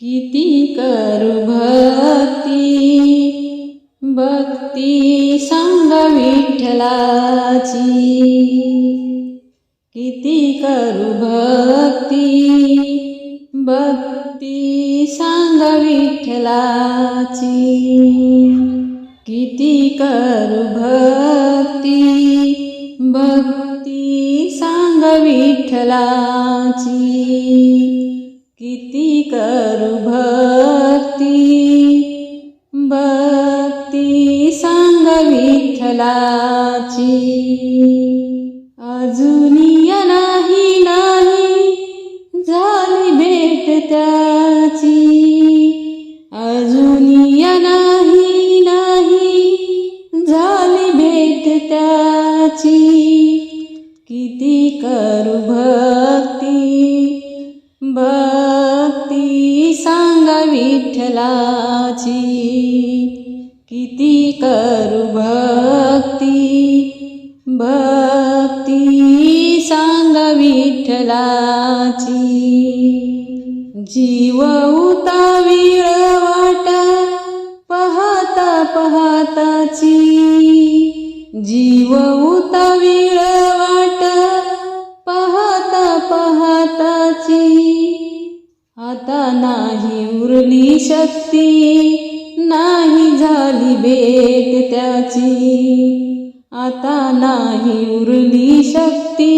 किती करू भक्ती? भक्ती सांग विठ्ठलाची. किती करू भक्ती? भक्ती सांग विठ्ठलाची. किती करू भक्ती? भक्ती सांग विठ्ठलाची. किती करू भक्ती? भक्ती सांग विठ्ठलाची. अजूनी नाही नाही झाली भेट त्याची. अजुनिय नाही नाही झाली भेट त्याची. किती करू भक्ती? भ विठ्ठलाची किती करू भक्ती भ आता नाही उरली शक्ती नाही झाली भेट त्याची. आता नाही उरली शक्ती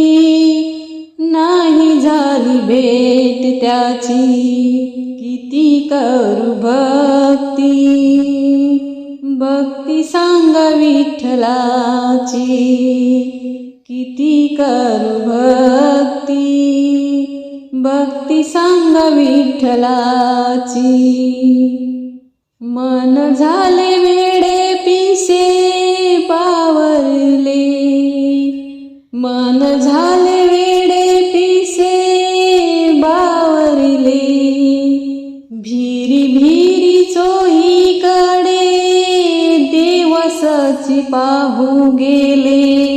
नाही झाली भेट त्याची. किती करू भक्ती भक्ती सांग विठ्ठलाची. किती करू भक्ती भक्ती विठ्ठलाची. मन झाले वेडे पिसे पावरले. मन झाले वेडे पिसे बावरले. भिरी भिरी चोही कडे देवसची पाहू गेले.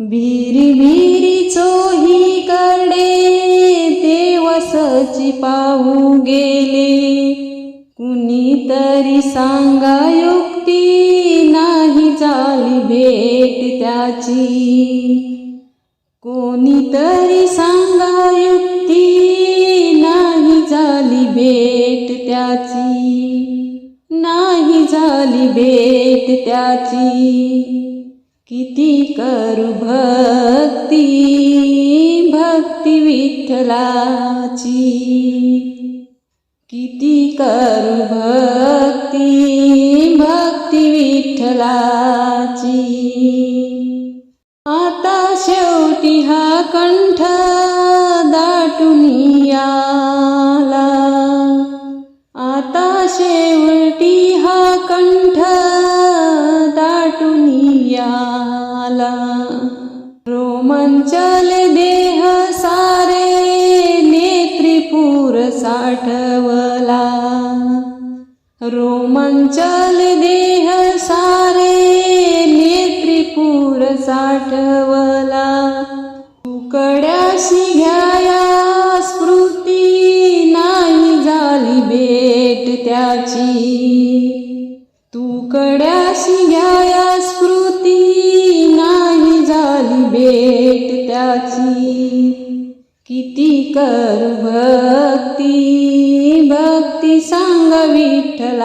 भिरी भिरी चोही साची पाहू गेले. कुणीतरी सांगा युक्ती नाही झाली भेट त्याची. कोणीतरी सांगा युक्ती नाही झाली भेट त्याची. नाही झाली भेट त्याची. किती करू भक्ती भक्ती विठ्ठलाची. करू भक्ती भक्ती विठ्ठलाची. आता शेवटी हा कंठ दाटून आला आता शेवटी हा कंठ दाटून आला रोमांचले देह सारे नेत्रिपूर साठ रोमांचल देह सारे नेत्रिपूर साठव भक्ती सांग विठ्ठलाची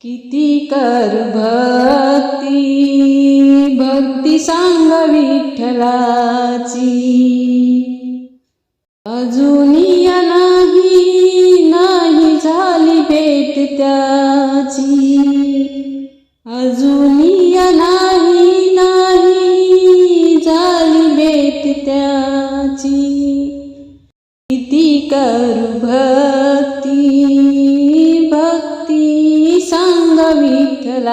किती कर भक्ती. भक्ती सांग विठ्ठलाची. अजुनिय करू भक्ती भक्ती सांग विठ्ठलाची.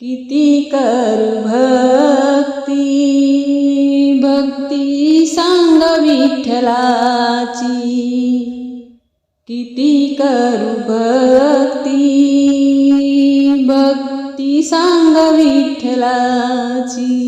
किती करू भक्ती भक्ती सांग विठ्ठलाची. किती करू भक्ती भक्ती सांग विठ्ठलाची.